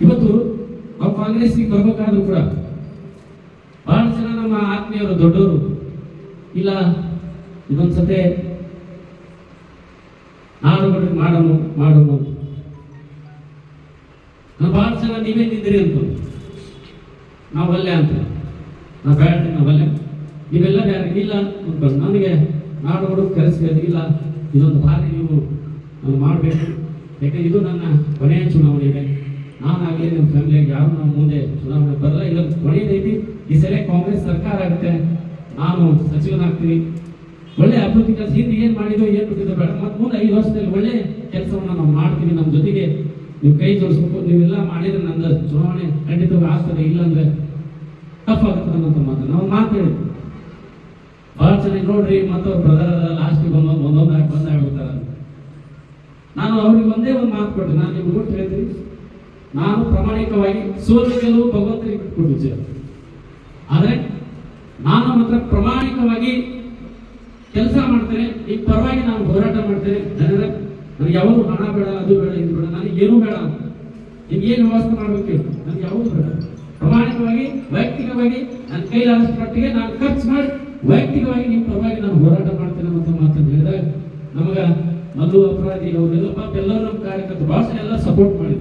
ಇವತ್ತು ನಾವು ಕಾಂಗ್ರೆಸ್ಗೆ ಬರ್ಬೇಕಾದ್ರೂ ಕೂಡ ಬಹಳ ಜನ ನಮ್ಮ ಆತ್ಮೀಯರು, ದೊಡ್ಡವರು, ಇಲ್ಲ ಇದೊಂದ್ಸತೆ ನಾನು ಮಾಡೋಣ ಮಾಡೋಣ ನಾನು ಬಹಳ ಜನ ನೀವೇ ನಿಂದಿರಿ ಅಂತ. ನಾವಲ್ಲೇ ಅಂತ. ನಾ ಬೇಡ ನಾವಲ್ಲೇ ನೀವೆಲ್ಲ ಯಾರು ಇಲ್ಲ ನನಗೆ ನಾಡೋಡು ಇಲ್ಲ. ಇದೊಂದು ಬಾರಿ ನೀವು ನಾನು ಮಾಡಬೇಕು. ಯಾಕಂದ್ರೆ ಇದು ನನ್ನ ಕೊನೆಯ ಚುನಾವಣೆ ಇದೆ ನಾನಾಗಲಿ ನಮ್ಮ ಫ್ಯಾಮಿಲಿಯಾಗಿ ಯಾರು ನಾವು ಮುಂದೆ ಚುನಾವಣೆ ಬರಲ್ಲ. ಇಲ್ಲ ಕೊನೆಯದೈತಿ ಈ ಸಲ ಕಾಂಗ್ರೆಸ್ ಸರ್ಕಾರ ಆಗುತ್ತೆ. ನಾನು ಸಚಿವನಾಗ್ತೀನಿ. ಒಳ್ಳೆ ಅಭಿವೃದ್ಧಿ ಕೆಲಸ. ಹಿಂದೆ ಏನು ಮಾಡಿದೋ ಏನು ಬಿಟ್ಟಿದ್ರು ಬೇಡ. ಮತ್ತೆ ಮುಂದೆ ಐದು ವರ್ಷದಲ್ಲಿ ಒಳ್ಳೆ ಕೆಲಸವನ್ನು ನಾವು ಮಾಡ್ತೀವಿ ನಮ್ಮ ಜೊತೆಗೆ. ನೀವು ಕೈ ಜೋಡಿಸ್ಬೇಕು. ನೀವೆಲ್ಲ ಮಾಡಿದ್ರೆ ನನ್ನ ಚುನಾವಣೆ ಖಂಡಿತವಾಗಿ ಆಗ್ತದೆ. ಇಲ್ಲಾಂದ್ರೆ ಟಫ್ ಆಗುತ್ತೆ ಅನ್ನೋಂಥ ಮಾತು. ನಾವು ಮಾತು ಹೇಳಿದ್ವಿ ಭಾಳ ಚೆನ್ನಾಗಿ ನೋಡ್ರಿ. ಮತ್ತು ಅವ್ರ ಬ್ರದರ್ ಲಾಸ್ಟಿಗೆ ಒಂದೊಂದು ಒಂದೊಂದು ಹಾಕಿ ಬಂದಾಗ ಆಗ್ಬಿಡ್ತಾರೆ ನಾನು ಅವ್ರಿಗೆ ಒಂದೇ ಒಂದು ಮಾತು ಕೊಟ್ಟೆ ನಾನು ನಿಮ್ಗೆ ಬಿಟ್ಟು ಹೇಳ್ತೀನಿ. ನಾನು ಪ್ರಾಮಾಣಿಕವಾಗಿ ಸೋಲು ಗೆಲುವು ಭಗವಂತನಿಗೆ ಬಿಟ್ಕೊಂಡಿದ್ದೆ ಆದರೆ ನಾನು ಮಾತ್ರ ಪ್ರಾಮಾಣಿಕವಾಗಿ ಕೆಲಸ ಮಾಡ್ತೇನೆ, ಈ ಪರವಾಗಿ ನಾನು ಹೋರಾಟ ಮಾಡ್ತೇನೆ. ಜನರ ನನಗೆ ಯಾವುದು ಹಣ ಬೇಡ, ಅದು ಬೇಡ, ಇದು ಬೇಡ, ನನಗೆ ಏನು ಬೇಡ ನಿಮ್ಗೆ ಏನು ವ್ಯವಸ್ಥೆ ಮಾಡಬೇಕು ನನಗೆ ಯಾವುದು ಬೇಡ. ಪ್ರಾಮಾಣಿಕವಾಗಿ, ವೈಯಕ್ತಿಕವಾಗಿ ನನ್ನ ಕೈಲಾದಷ್ಟು ಮಟ್ಟಿಗೆ ನಾನು ಖರ್ಚು ಮಾಡಿ ವೈಯಕ್ತಿಕವಾಗಿ ನಿಮ್ಮ ಪರವಾಗಿ ನಾನು ಹೋರಾಟ ಮಾಡ್ತೇನೆ ಅಂತ ಮಾತನ್ನು ಹೇಳಿದಾಗ ನಮಗೆ ಮಧು ಅಪರಾಧಿ ಅವರೆಲ್ಲ ಪಾಪ ಎಲ್ಲರೂ ನಮ್ಮ ಕಾರ್ಯಕರ್ತರು ಭಾಷೆ ಎಲ್ಲ ಸಪೋರ್ಟ್ ಮಾಡಿದ್ರು.